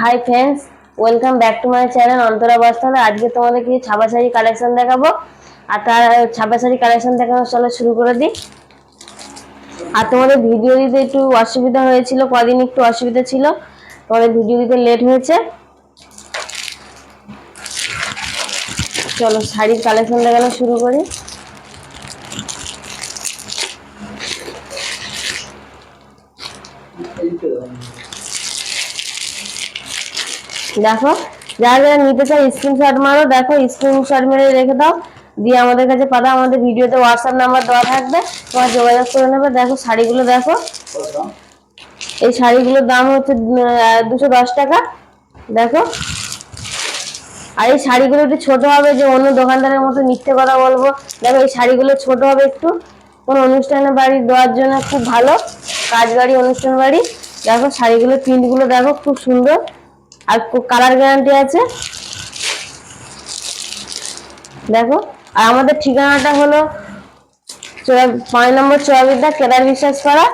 Hi friends welcome back to my channel Antara বস্তানা আজকে তোমাদের কিছু ছাপা শাড়ি কালেকশন দেখাবো। আর তার ছাপা শাড়ি কালেকশন দেখানো চলো শুরু করে দিই। আর তোমাদের ভিডিও দিতে একটু অসুবিধা হয়েছিল, কদিন একটু অসুবিধা ছিল। তোমাদের ভিডিও দিতে লেট হয়েছে। চলো শাড়ির কালেকশন দেখানো শুরু করি। দেখো, যারা যারা নিতে চাই স্ক্রিনশট মারো, দেখো স্ক্রিনশট মেরে রেখে দাও। দিয়ে আমাদের কাছে পাঠাও, আমাদের ভিডিওতে হোয়াটসঅ্যাপ নাম্বার দেওয়া থাকবে, তোমার যোগাযোগ করে নেবে। দেখো, শাড়িগুলো দেখো। এই শাড়িগুলোর দাম হচ্ছে দুশো দশ টাকা। দেখো। আর এই শাড়িগুলো একটু ছোটো হবে, যে অন্য দোকানদারের মতো মিথ্যে কথা বলব, দেখো, এই শাড়িগুলো ছোট হবে একটু। কোনো অনুষ্ঠানে বাড়ি দেওয়ার জন্য খুব ভালো। কাজ বাড়ি, অনুষ্ঠান বাড়ি। দেখো, শাড়িগুলো, প্রিন্টগুলো দেখো, খুব সুন্দর। আর কালার গ্যারান্টি আছে? দেখো, আর আমাদের ঠিকানাটা হলো পাঁচ নম্বর চৌরাবিদ্যা, কেদার বিশ্বাস পাড়া।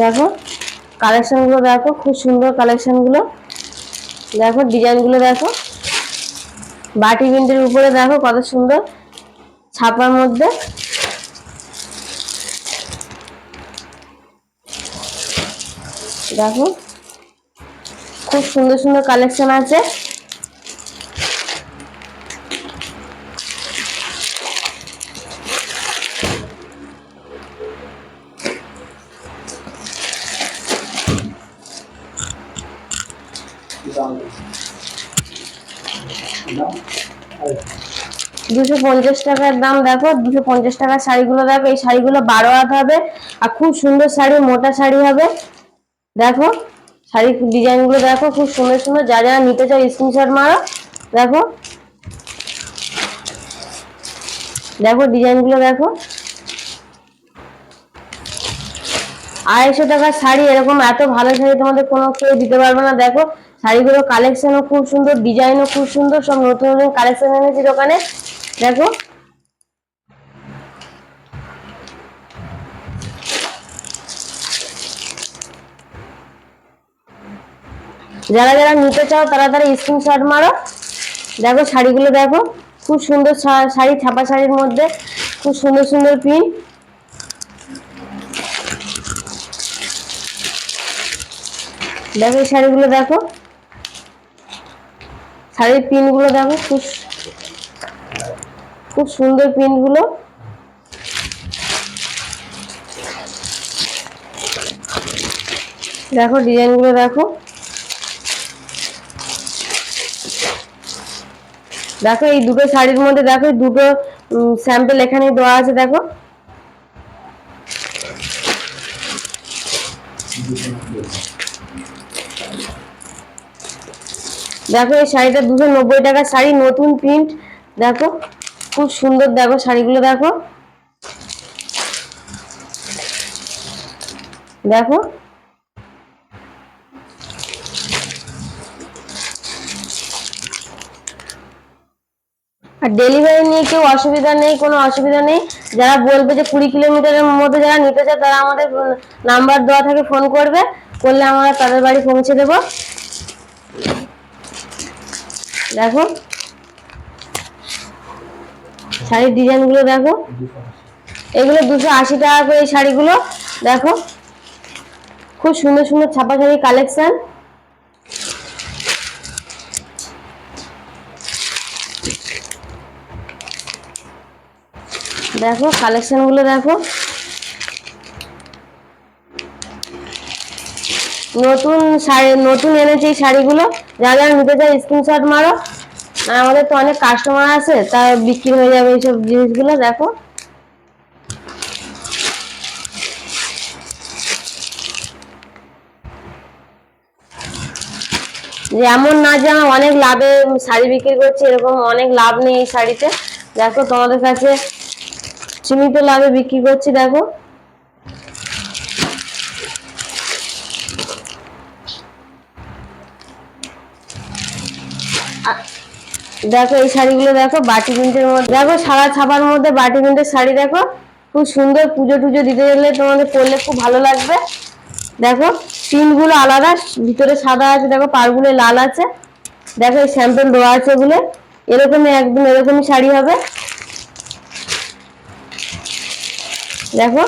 দেখো কালেকশনগুলো দেখো, খুব সুন্দর কালেকশনগুলো দেখো ডিজাইনগুলো দেখো। বাটি প্রিন্টের উপরে দেখো কত সুন্দর ছাপার মধ্যে। দেখো খুব সুন্দর সুন্দর কালেকশন আছে। দুশো পঞ্চাশ টাকার দাম দেখো, দুশো পঞ্চাশ টাকার শাড়িগুলো দেখো, এই শাড়িগুলো বারো হাত হবে আর খুব সুন্দর শাড়ি, মোটা শাড়ি হবে। দেখো শাড়ির ডিজাইনগুলো দেখো, খুব সুন্দর সুন্দর, যা যারা নিতে চাও স্ক্রিনশট মারো। দেখো দেখো ডিজাইনগুলো দেখো। আড়াইশো টাকার শাড়ি, এরকম এত ভালো শাড়ি তোমাদের কোনো কেউ দিতে পারবে না, দেখো। শাড়িগুলো কালেকশনও খুব সুন্দর ডিজাইনও খুব সুন্দর, সব নতুন নতুন কালেকশন এনেছি দোকানে। দেখো। যারা যারা নিতে চাও তারা তারা স্ক্রিনশট মারো। দেখো শাড়িগুলো, দেখো। খুব সুন্দর শাড়ি, ছাপা শাড়ির মধ্যে। খুব সুন্দর সুন্দর প্রিন্ট দেখো শাড়িগুলো, দেখো। শাড়ির পিনগুলো দেখো, খুব খুব সুন্দর পিনগুলো দেখো, ডিজাইনগুলো দেখো। দেখো, এই দুটো শাড়ির মধ্যে দেখো দুটো স্যাম্পেল এখানে দেওয়া আছে, দেখো। দেখো এই শাড়িটা দুশো নব্বই টাকার শাড়ি, নতুন প্রিন্ট দেখো, খুব সুন্দর দেখো শাড়িগুলো, দেখো। দেখো। আর ডেলিভারি নিয়ে কেউ অসুবিধা নেই, কোনো অসুবিধা নেই। যারা বলবে যে কুড়ি কিলোমিটারের মধ্যে যারা নিতে চায়, তারা আমাদের নাম্বার দেওয়া থাকে, ফোন করবে। করলে আমরা তাদের বাড়ি পৌঁছে দেবো। দেখো। শাড়ির ডিজাইনগুলো দেখো। এগুলো দুশো আশি টাকা করে এই শাড়িগুলো, দেখো। খুব সুন্দর সুন্দর ছাপা শাড়ির কালেকশন দেখো কালেকশনগুলো দেখো। নতুন শাড়ি, নতুন এনেছে এই শাড়িগুলো। যারা যারা নিতে চাই স্ক্রিনশট মারো। আর আমাদের তো অনেক কাস্টমার আছে, তা বিক্রি হয়ে যাবে এইসব জিনিসগুলো, দেখো। এমন না যে আমি অনেক লাভে শাড়ি বিক্রি করছি, এরকম অনেক লাভ নেই এই শাড়িতে। দেখো তোমাদের কাছে সীমিত লাভে বিক্রি করছি, দেখো। দেখো এই শাড়িগুলো দেখো, বাটি প্রিন্টের মধ্যে। দেখো সারা ছাপার মধ্যে বাটি প্রিন্টের শাড়ি দেখো। খুব সুন্দর পুজো টুজো দিতে গেলে তোমাদের পরলে খুব ভালো লাগবে। দেখো গুলো আলাদা, ভিতরে সাদা আছে, দেখো পাড়গুলো লাল আছে। দেখো এই স্যাম্পল দেওয়া আছে ওগুলো। এরকমই একদম এরকমই শাড়ি হবে। দেখো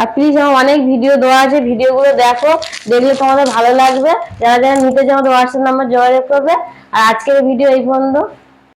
আর প্লিজ আমার অনেক ভিডিও দেওয়া আছে ভিডিওগুলো দেখো, দেখলে তোমাদের ভালো লাগবে। যারা যারা নিতে চাও আমাদের হোয়াটসঅ্যাপ নাম্বার যোগাযোগ করবে। আর আজকের ভিডিও এই পর্যন্ত।